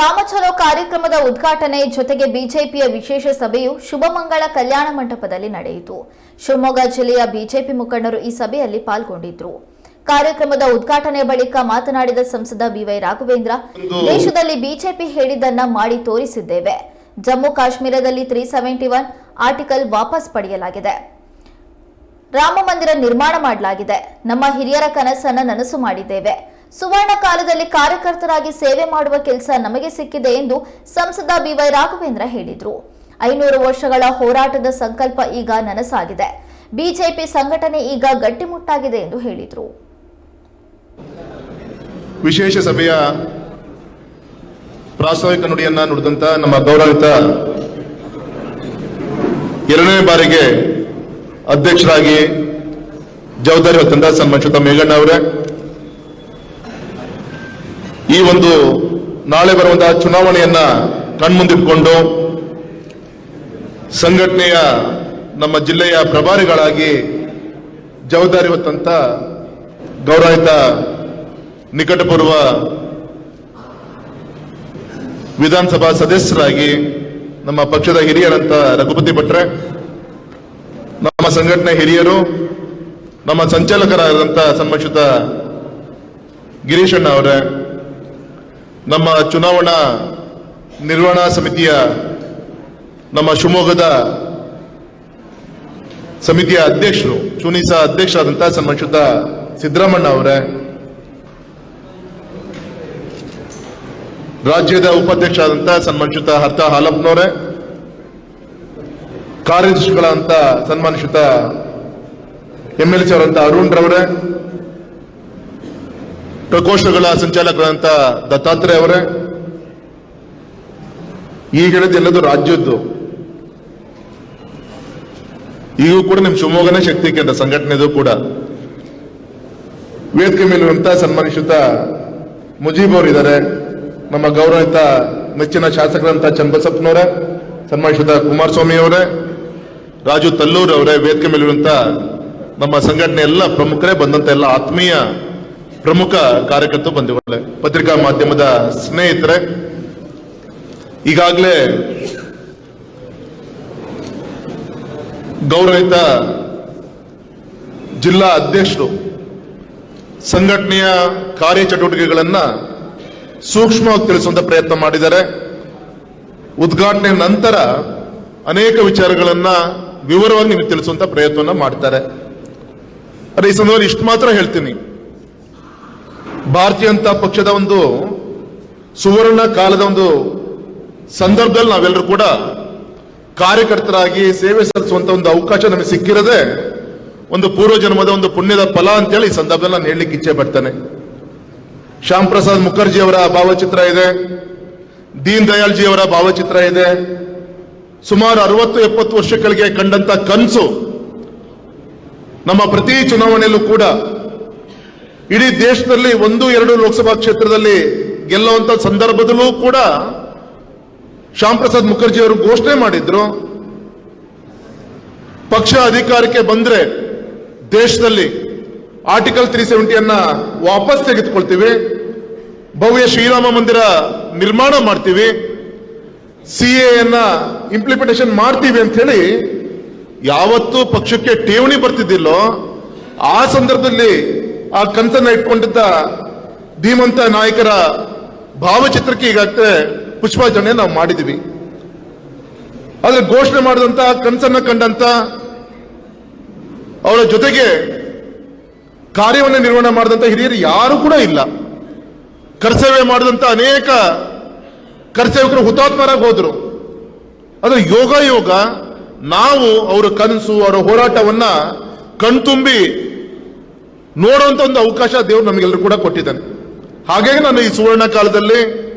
ಗ್ರಾಮ ಚಲೋ ಕಾರ್ಯಕ್ರಮದ ಉದ್ಘಾಟನೆ ಜೊತೆಗೆ ಬಿಜೆಪಿಯ ವಿಶೇಷ ಸಭೆಯು ಶುಭಮಂಗಳ ಕಲ್ಯಾಣ ಮಂಟಪದಲ್ಲಿ ನಡೆಯಿತು. ಶಿವಮೊಗ್ಗ ಜಿಲ್ಲೆಯ ಬಿಜೆಪಿ ಮುಖಂಡರು ಈ ಸಭೆಯಲ್ಲಿ ಪಾಲ್ಗೊಂಡಿದ್ರು. ಕಾರ್ಯಕ್ರಮದ ಉದ್ಘಾಟನೆ ಬಳಿಕ ಮಾತನಾಡಿದ ಸಂಸದ ಬಿವೈ ರಾಘವೇಂದ್ರ ದೇಶದಲ್ಲಿ ಬಿಜೆಪಿ ಹೇಳಿದ್ದನ್ನ ಮಾಡಿ ತೋರಿಸಿದ್ದೇವೆ. ಜಮ್ಮು ಕಾಶ್ಮೀರದಲ್ಲಿ ತ್ರೀ ಸೆವೆಂಟಿ ಒನ್ ಆರ್ಟಿಕಲ್ ವಾಪಸ್ ಪಡೆಯಲಾಗಿದೆ. ರಾಮ ಮಂದಿರ ನಿರ್ಮಾಣ ಮಾಡಲಾಗಿದೆ. ನಮ್ಮ ಹಿರಿಯರ ಕನಸನ್ನ ನನಸು ಮಾಡಿದ್ದೇವೆ. ಸುವರ್ಣ ಕಾಲದಲ್ಲಿ ಕಾರ್ಯಕರ್ತರಾಗಿ ಸೇವೆ ಮಾಡುವ ಕೆಲಸ ನಮಗೆ ಸಿಕ್ಕಿದೆ ಎಂದು ಸಂಸದ ಬಿವೈ ರಾಘವೇಂದ್ರ ಹೇಳಿದರು. ಐನೂರು ವರ್ಷಗಳ ಹೋರಾಟದ ಸಂಕಲ್ಪ ಈಗ ನನಸಾಗಿದೆ. ಬಿಜೆಪಿ ಸಂಘಟನೆ ಈಗ ಗಟ್ಟಿಮುಟ್ಟಾಗಿದೆ ಎಂದು ಹೇಳಿದರು. ವಿಶೇಷ ಸಭೆಯ ಪ್ರಾಸ್ತಾವಿಕ ನುಡಿಯನ್ನ ನುಡಿದಂತ ನಮ್ಮ ಗೌರವಿತ ಎರಡನೇ ಬಾರಿಗೆ ಅಧ್ಯಕ್ಷರಾಗಿ ಜವಾಬ್ದಾರಿ ಹೊತ್ತಂತ ಸನ್ಮಾನಿಸಿದ ಮೇಘಣ್ಣ ಅವರೇ ಈ ಒಂದು ನಾಳೆ ಬರುವಂತಹ ಚುನಾವಣೆಯನ್ನ ಕಣ್ಮುಂದಿಟ್ಕೊಂಡು ಸಂಘಟನೆಯ ನಮ್ಮ ಜಿಲ್ಲೆಯ ಪ್ರಭಾರಿಗಳಾಗಿ ಜವಾಬ್ದಾರಿ ಹೊತ್ತಂತ ಗೌರವಿತ ನಿಕಟಪೂರ್ವ ವಿಧಾನಸಭಾ ಸದಸ್ಯರಾಗಿ ನಮ್ಮ ಪಕ್ಷದ ಹಿರಿಯರಂತ ರಘುಪತಿ ಭಟ್ರೆ, ನಮ್ಮ ಸಂಘಟನೆ ಹಿರಿಯರು, ನಮ್ಮ ಸಂಚಾಲಕರಾದಂತ ಸನ್ಮಾನಿತ ಗಿರೀಶಣ್ಣ ಅವರೇ ನಮ್ಮ ಚುನಾವಣಾ ನಿರ್ವಹಣಾ ಸಮಿತಿಯ, ನಮ್ಮ ಶಿವಮೊಗ್ಗದ ಸಮಿತಿಯ ಅಧ್ಯಕ್ಷರು, ಚುನಿಸ ಅಧ್ಯಕ್ಷರಾದಂತಹ ಸನ್ಮಾನಿತ ಸಿದ್ದರಾಮಣ್ಣ ಅವರೇ, ರಾಜ್ಯದ ಉಪಾಧ್ಯಕ್ಷರಾದಂತಹ ಸನ್ಮಾನಿತ ಹರ್ತ ಹಾಲಪ್ಪನವರೇ ಕಾರ್ಯದರ್ಶಿಗಳಂತ ಸನ್ಮಾನಿತ ಎಂ ಎಲ್ ಸಿ ಅವರಂತ ಅರುಣ್ ರವರೇ ಪ್ರಕೋಷ್ಠಗಳ ಸಂಚಾಲಕರಾದಂತ ದತ್ತಾತ್ರೇಯ ಅವರೇ, ಈ ಹೇಳಿದ ರಾಜ್ಯದ್ದು. ಈಗೂ ಕೂಡ ನಿಮ್ ಶಿವಮೊಗ್ಗನೇ ಶಕ್ತಿ ಕೇಂದ್ರ ಸಂಘಟನೆದು ಕೂಡ. ವೇದಿಕೆ ಮೇಲಿರುವಂತ ಸನ್ಮಾನಿಸುತ್ತ ಮುಜೀಬ್ ಅವರು ಇದ್ದಾರೆ ನಮ್ಮ ಗೌರವಿತ ಮೆಚ್ಚಿನ ಶಾಸಕರಂತ ಚನ್ನಬಸಪ್ಪನವರೇ, ಸನ್ಮಾನಿಸಿದ ಕುಮಾರಸ್ವಾಮಿ ಅವರೇ, ರಾಜು ತಲ್ಲೂರ್ ಅವರೇ, ವೇದಿಕೆ ಮೇಲಿರುವಂತ ನಮ್ಮ ಸಂಘಟನೆ ಎಲ್ಲ ಪ್ರಮುಖರೇ ಬಂದಂತ ಎಲ್ಲ ಆತ್ಮೀಯ ಪ್ರಮುಖ ಕಾರ್ಯಕರ್ತರು ಬಂದಿದ್ದಾರೆ. ಪತ್ರಿಕಾ ಮಾಧ್ಯಮದ ಸ್ನೇಹಿತರೆ, ಈಗಾಗಲೇ ಗೌರವಿತ ಜಿಲ್ಲಾ ಅಧ್ಯಕ್ಷರು ಸಂಘಟನೆಯ ಕಾರ್ಯಚಟುವಟಿಕೆಗಳನ್ನ ಸೂಕ್ಷ್ಮವಾಗಿ ತಿಳಿಸುವಂತ ಪ್ರಯತ್ನ ಮಾಡಿದ್ದಾರೆ. ಉದ್ಘಾಟನೆ ನಂತರ ಅನೇಕ ವಿಚಾರಗಳನ್ನ ವಿವರವಾಗಿ ನಿಮಗೆ ತಿಳಿಸುವಂತ ಪ್ರಯತ್ನವನ್ನ ಮಾಡ್ತಾರೆ. ಅದೇ ಈ ಸಂದರ್ಭದಲ್ಲಿ ಇಷ್ಟು ಮಾತ್ರ ಹೇಳ್ತೀನಿ. ಭಾರತೀಯ ಜನತಾ ಪಕ್ಷದ ಒಂದು ಸುವರ್ಣ ಕಾಲದ ಒಂದು ಸಂದರ್ಭದಲ್ಲಿ ನಾವೆಲ್ಲರೂ ಕೂಡ ಕಾರ್ಯಕರ್ತರಾಗಿ ಸೇವೆ ಸಲ್ಲಿಸುವಂತ ಒಂದು ಅವಕಾಶ ನಮಗೆ ಸಿಕ್ಕಿರದೆ ಒಂದು ಪೂರ್ವ ಜನ್ಮದ ಒಂದು ಪುಣ್ಯದ ಫಲ ಅಂತೇಳಿ ಈ ಸಂದರ್ಭದಲ್ಲಿ ನಾನು ಹೇಳಲಿಕ್ಕೆ ಇಚ್ಛೆ ಪಡ್ತೇನೆ. ಶ್ಯಾಮ್ ಪ್ರಸಾದ್ ಮುಖರ್ಜಿ ಅವರ ಭಾವಚಿತ್ರ ಇದೆ. ದೀನ್ ದಯಾಳ್ ಜಿ ಅವರ ಭಾವಚಿತ್ರ ಇದೆ. ಸುಮಾರು ಅರವತ್ತು ಎಪ್ಪತ್ತು ವರ್ಷಗಳಿಗೆ ಕಂಡಂತ ಕನಸು ನಮ್ಮ ಪ್ರತಿ ಚುನಾವಣೆಯಲ್ಲೂ ಕೂಡ ಇಡೀ ದೇಶದಲ್ಲಿ ಒಂದು, ಎರಡು ಲೋಕಸಭಾ ಕ್ಷೇತ್ರದಲ್ಲಿ ಗೆಲ್ಲುವಂತ ಸಂದರ್ಭದಲ್ಲೂ ಕೂಡ ಶ್ಯಾಮ್ ಪ್ರಸಾದ್ ಮುಖರ್ಜಿ ಅವರು ಘೋಷಣೆ ಮಾಡಿದ್ರು. ಪಕ್ಷ ಅಧಿಕಾರಕ್ಕೆ ಬಂದ್ರೆ ದೇಶದಲ್ಲಿ ಆರ್ಟಿಕಲ್ ತ್ರೀ ಸೆವೆಂಟಿಯನ್ನ ವಾಪಸ್ ತೆಗೆದುಕೊಳ್ತೀವಿ. ಭವ್ಯ ಶ್ರೀರಾಮ ಮಂದಿರ ನಿರ್ಮಾಣ ಮಾಡ್ತೀವಿ. ಸಿ ಎನ್ನ ಇಂಪ್ಲಿಮೆಂಟೇಷನ್ ಮಾಡ್ತೀವಿ ಅಂತ ಹೇಳಿ ಯಾವತ್ತೂ ಪಕ್ಷಕ್ಕೆ ಠೇವಣಿ ಬರ್ತಿದ್ದಿಲ್ಲೋ, ಆ ಸಂದರ್ಭದಲ್ಲಿ ಆ ಕನಸನ್ನ ಇಟ್ಕೊಂಡಿದ್ದ ಧೀಮಂತ ನಾಯಕರ ಭಾವಚಿತ್ರಕ್ಕೆ ಈಗಾಗಲೇ ಪುಷ್ಪಾರ್ಚನೆ ನಾವು ಮಾಡಿದೀವಿ ಆದ್ರೆ ಘೋಷಣೆ ಮಾಡಿದಂತ ಕನಸನ್ನ ಕಂಡಂತ ಅವರ ಜೊತೆಗೆ ಕಾರ್ಯವನ್ನು ನಿರ್ವಹಣೆ ಮಾಡಿದಂತ ಹಿರಿಯರು ಯಾರು ಕೂಡ ಇಲ್ಲ. ಕರ್ತವ್ಯ ಮಾಡಿದಂತ ಅನೇಕ ಕರ್ತವ್ಯಕರು ಹುತಾತ್ಮರಾಗಿ ಹೋದರು. ಅದು ಯೋಗ ಯೋಗ ನಾವು ಅವರ ಕನಸು, ಅವರ ಹೋರಾಟವನ್ನ ಕಣ್ತುಂಬಿ ನೋಡುವಂತ ಒಂದು ಅವಕಾಶ ದೇವರು ನಮಗೆಲ್ಲರೂ ಕೂಡ ಕೊಟ್ಟಿದ್ದಾನೆ. ಹಾಗಾಗಿ ನಾನು ಈ ಸುವರ್ಣ ಕಾಲದಲ್ಲಿ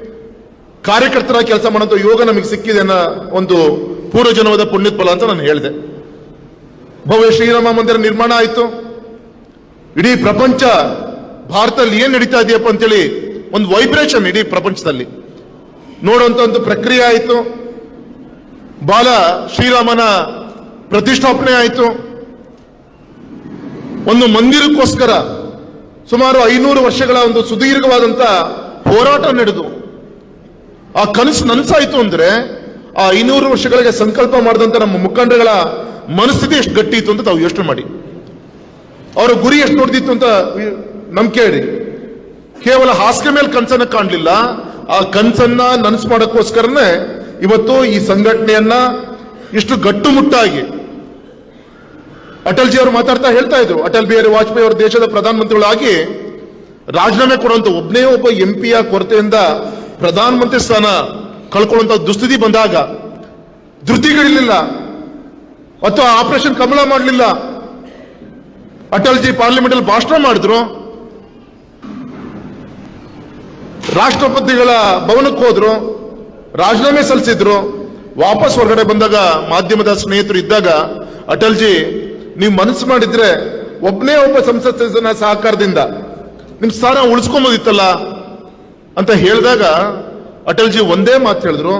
ಕಾರ್ಯಕರ್ತರ ಕೆಲಸ ಮಾಡುವಂತ ಯೋಗ ನಮಗೆ ಸಿಕ್ಕಿದೆ ಅನ್ನೋ ಒಂದು ಪೂರ್ವಜನ್ಮದ ಪುಣ್ಯದ ಫಲ ಅಂತ ನಾನು ಹೇಳಿದೆ. ಭವ್ಯ ಶ್ರೀರಾಮ ಮಂದಿರ ನಿರ್ಮಾಣ ಆಯಿತು. ಇಡೀ ಪ್ರಪಂಚ ಭಾರತದಲ್ಲಿ ಏನು ನಡೀತಾ ಇದೆಯಪ್ಪ ಅಂತೇಳಿ ಒಂದು ವೈಬ್ರೇಷನ್ ಇಡೀ ಪ್ರಪಂಚದಲ್ಲಿ. ನೋಡುವಂತ ಒಂದು ಪ್ರಕ್ರಿಯೆ ಆಯಿತು. ಬಾಲ ಶ್ರೀರಾಮನ ಪ್ರತಿಷ್ಠಾಪನೆ ಆಯಿತು. ಒಂದು ಮಂದಿರಕ್ಕೋಸ್ಕರ ಸುಮಾರು ಐನೂರು ವರ್ಷಗಳ ಒಂದು ಸುದೀರ್ಘವಾದಂತ ಹೋರಾಟ ನಡೆದು, ಆ ಕನಸು ನನಸಾಯಿತು ಅಂದ್ರೆ ಆ ಐನೂರು ವರ್ಷಗಳಿಗೆ ಸಂಕಲ್ಪ ಮಾಡಿದಂತ ನಮ್ಮ ಮುಖಂಡಗಳ ಮನಸ್ಥಿತಿ ಎಷ್ಟು ಗಟ್ಟಿ ಇತ್ತು ಅಂತ ತಾವು ಯೋಚನೆ ಮಾಡಿ. ಅವರ ಗುರಿ ಎಷ್ಟು ನೋಡ್ತಿತ್ತು ಅಂತ ನಂಬಿಕೆ ಹೇಳಿ ಕೇವಲ ಹಾಸಿಗೆ ಮೇಲೆ ಕನಸನ್ನ ಕಾಣಲಿಲ್ಲ, ಆ ಕನಸನ್ನ ನನಸು ಮಾಡೋಕ್ಕೋಸ್ಕರನೇ ಇವತ್ತು ಈ ಸಂಘಟನೆಯನ್ನ ಇಷ್ಟು ಗಟ್ಟುಮುಟ್ಟಾಗಿ ಅಟಲ್ ಜಿ ಅವರು ಮಾತಾಡ್ತಾ ಹೇಳ್ತಾ ಇದ್ರು. ಅಟಲ್ ಬಿಹಾರಿ ವಾಜಪೇಯಿ ಅವರು ದೇಶದ ಪ್ರಧಾನಮಂತ್ರಿಗಳಾಗಿ ರಾಜೀನಾಮೆ ಕೊಡುವಂತ ಒಬ್ಬನೇ ಒಬ್ಬ ಎಂ ಪಿಯ ಕೊರತೆಯಿಂದ ಪ್ರಧಾನಮಂತ್ರಿ ಸ್ಥಾನ ಕಳ್ಕೊಳ್ಳುವಂತ ದುಸ್ಥಿತಿ ಬಂದಾಗ ಧೃತಿಗಳಿರಲಿಲ್ಲ ಅಥವಾ ಆಪರೇಷನ್ ಕಮಲ ಮಾಡಲಿಲ್ಲ. ಅಟಲ್ ಜಿ ಪಾರ್ಲಿಮೆಂಟ್ ಅಲ್ಲಿ ಭಾಷಣ ಮಾಡಿದ್ರು. ರಾಷ್ಟ್ರಪತಿಗಳ ಭವನಕ್ಕೆ ಹೋದ್ರು. ರಾಜೀನಾಮೆ ಸಲ್ಲಿಸಿದ್ರು. ವಾಪಸ್ ಹೊರಗಡೆ ಬಂದಾಗ ಮಾಧ್ಯಮದ ಸ್ನೇಹಿತರು ಇದ್ದಾಗ ಅಟಲ್ ಜಿ ನೀವು ಮನಸ್ಸು ಮಾಡಿದ್ರೆ ಒಬ್ಬನೇ ಒಬ್ಬ ಸಂಸತ್ ಸದಸ್ಯನ ಸಹಕಾರದಿಂದ ನಿಮ್ ಸ್ಥಾನ ಉಳಿಸ್ಕೊಂಬೋದಿತ್ತಲ್ಲ ಅಂತ ಹೇಳಿದಾಗ ಅಟಲ್ ಜಿ ಒಂದೇ ಮಾತು ಹೇಳಿದ್ರು,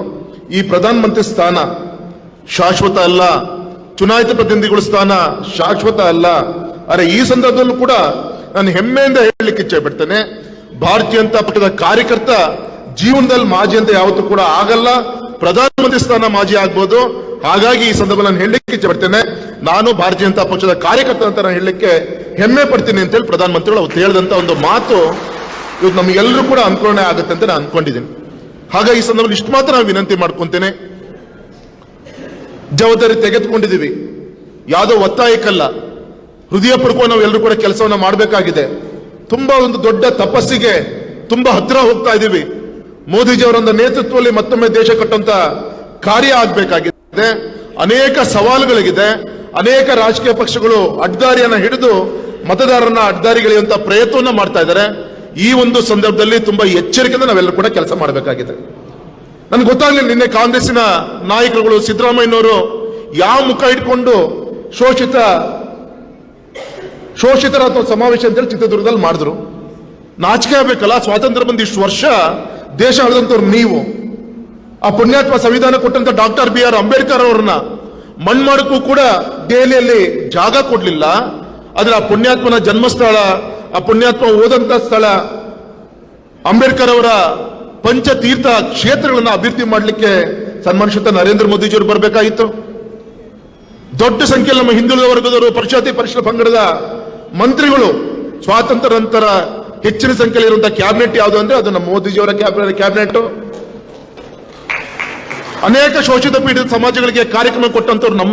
ಈ ಪ್ರಧಾನಮಂತ್ರಿ ಸ್ಥಾನ ಶಾಶ್ವತ ಅಲ್ಲ, ಚುನಾಯಿತ ಪ್ರತಿನಿಧಿಗಳ ಸ್ಥಾನ ಶಾಶ್ವತ ಅಲ್ಲ. ಅರೆ ಈ ಸಂದರ್ಭದಲ್ಲೂ ಕೂಡ ನಾನು ಹೆಮ್ಮೆಯಿಂದ ಹೇಳಲಿಕ್ಕೆ ಇಚ್ಛೆ ಬಿಡ್ತೇನೆ ಭಾರತೀಯ ಜನತಾ ಪಕ್ಷದ ಕಾರ್ಯಕರ್ತ ಜೀವನದಲ್ಲಿ ಮಾಜಿ ಅಂತ ಯಾವತ್ತೂ ಕೂಡ ಆಗಲ್ಲ, ಪ್ರಧಾನಮಂತ್ರಿ ಸ್ಥಾನ ಮಾಜಿ ಆಗ್ಬೋದು. ಹಾಗಾಗಿ ಈ ಸಂದರ್ಭದಲ್ಲಿ ನಾನು ಹೇಳಲಿಕ್ಕೆ ಇಚ್ಛೆ ಪಡ್ತೇನೆ ನಾನು ಭಾರತೀಯ ಜನತಾ ಪಕ್ಷದ ಕಾರ್ಯಕರ್ತ ಅಂತ ನಾನು ಹೇಳಲಿಕ್ಕೆ ಹೆಮ್ಮೆ ಪಡ್ತೀನಿ ಅಂತ ಹೇಳಿ ಪ್ರಧಾನಮಂತ್ರಿಗಳು ಅವತ್ತು ಹೇಳಿದಂತ ಒಂದು ಮಾತು ಇವತ್ತು ನಮಗೆಲ್ಲರೂ ಕೂಡ ಅನುಕರಣೆ ಆಗುತ್ತೆ ಅಂತ ನಾನು ಅನ್ಕೊಂಡಿದ್ದೀನಿ. ಹಾಗಾಗಿ ಈ ಸಂದರ್ಭದಲ್ಲಿ ಇಷ್ಟು ಮಾತ್ರ ನಾನು ವಿನಂತಿ ಮಾಡ್ಕೊಂತೇನೆ. ಜವಾಬ್ದಾರಿ ತೆಗೆದುಕೊಂಡಿದ್ದೀವಿ. ಯಾವುದೋ ಒತ್ತಾಯಕ್ಕಲ್ಲ. ಹೃದಯ ಪಡ್ಕೊಂಡು ನಾವು ಎಲ್ಲರೂ ಕೂಡ ಕೆಲಸವನ್ನು ಮಾಡಬೇಕಾಗಿದೆ. ತುಂಬಾ ಒಂದು ದೊಡ್ಡ ತಪಸ್ಸಿಗೆ ತುಂಬಾ ಹತ್ತಿರ ಹೋಗ್ತಾ ಇದ್ದೀವಿ. ಮೋದಿಜಿಯವರ ನೇತೃತ್ವದಲ್ಲಿ ಮತ್ತೊಮ್ಮೆ ದೇಶ ಕಟ್ಟುವಂತ ಕಾರ್ಯ ಆಗ್ಬೇಕಾಗಿದೆ. ಅನೇಕ ಸವಾಲುಗಳಿಗಿದೆ. ಅನೇಕ ರಾಜಕೀಯ ಪಕ್ಷಗಳು ಅಡ್ಡದಾರಿಯನ್ನ ಹಿಡಿದು ಮತದಾರರನ್ನ ಅಡ್ಡದಾರಿಗೆಳೆಯುವಂತ ಪ್ರಯತ್ನವನ್ನ ಮಾಡ್ತಾ ಇದ್ದಾರೆ. ಈ ಒಂದು ಸಂದರ್ಭದಲ್ಲಿ ತುಂಬಾ ಎಚ್ಚರಿಕೆಯಿಂದ ನಾವೆಲ್ಲರೂ ಕೂಡ ಕೆಲಸ ಮಾಡಬೇಕಾಗಿದೆ. ನನ್ಗೆ ಗೊತ್ತಾಗ್ಲಿಲ್ಲ, ನಿನ್ನೆ ಕಾಂಗ್ರೆಸ್ಸಿನ ನಾಯಕರುಗಳು ಸಿದ್ದರಾಮಯ್ಯನವರು ಯಾವ ಮುಖ ಇಟ್ಕೊಂಡು ಶೋಷಿತ, ಶೋಷಿತರ ಅಥವಾ ಸಮಾವೇಶ ಅಂತೇಳಿ ಚಿತ್ರದುರ್ಗದಲ್ಲಿ ಮಾಡಿದ್ರು. ನಾಚಿಕೆ ಆಗ್ಬೇಕಲ್ಲ, ಸ್ವಾತಂತ್ರ್ಯ ಬಂದ ಇಷ್ಟು ವರ್ಷ ದೇಶ ಆಳಿದಂಥವ್ರು ನೀವು. ಆ ಪುಣ್ಯಾತ್ಮ ಸಂವಿಧಾನ ಕೊಟ್ಟಂತ ಡಾಕ್ಟರ್ ಬಿ ಆರ್ ಅಂಬೇಡ್ಕರ್ ಅವರನ್ನ ಮಣ್ಣು ಮಾಡಕ್ಕೂ ಕೂಡ ದೆಹಲಿಯಲ್ಲಿ ಜಾಗ ಕೊಡಲಿಲ್ಲ. ಆದ್ರೆ ಆ ಪುಣ್ಯಾತ್ಮನ ಜನ್ಮಸ್ಥಳ, ಆ ಪುಣ್ಯಾತ್ಮ ಹೋದಂತ ಸ್ಥಳ, ಅಂಬೇಡ್ಕರ್ ಅವರ ಪಂಚತೀರ್ಥ ಕ್ಷೇತ್ರಗಳನ್ನು ಅಭಿವೃದ್ಧಿ ಮಾಡಲಿಕ್ಕೆ ಸನ್ಮಾನಿಸುತ್ತ ನರೇಂದ್ರ ಮೋದಿಜಿಯವರು ಬರಬೇಕಾಗಿತ್ತು. ದೊಡ್ಡ ಸಂಖ್ಯೆಯಲ್ಲಿ ನಮ್ಮ ಹಿಂದುಳಿದ ವರ್ಗದವರು ಪರಿಷಾತಿ, ಪರಿಷತ್ ಪಂಗಡದ ಮಂತ್ರಿಗಳು ಸ್ವಾತಂತ್ರ್ಯ ನಂತರ ಹೆಚ್ಚಿನ ಸಂಖ್ಯೆಯಲ್ಲಿ ಇರುವಂತಹ ಕ್ಯಾಬಿನೆಟ್ ಯಾವುದು ಅಂದ್ರೆ ಅದು ನಮ್ಮ ಮೋದಿಜಿಯವರ ಕ್ಯಾಬಿನೆಟ್ ಅನೇಕ ಶೋಷಿತ ಪೀಡಿತ ಸಮಾಜಗಳಿಗೆ ಕಾರ್ಯಕ್ರಮ ಕೊಟ್ಟಂತವ್ರು ನಮ್ಮ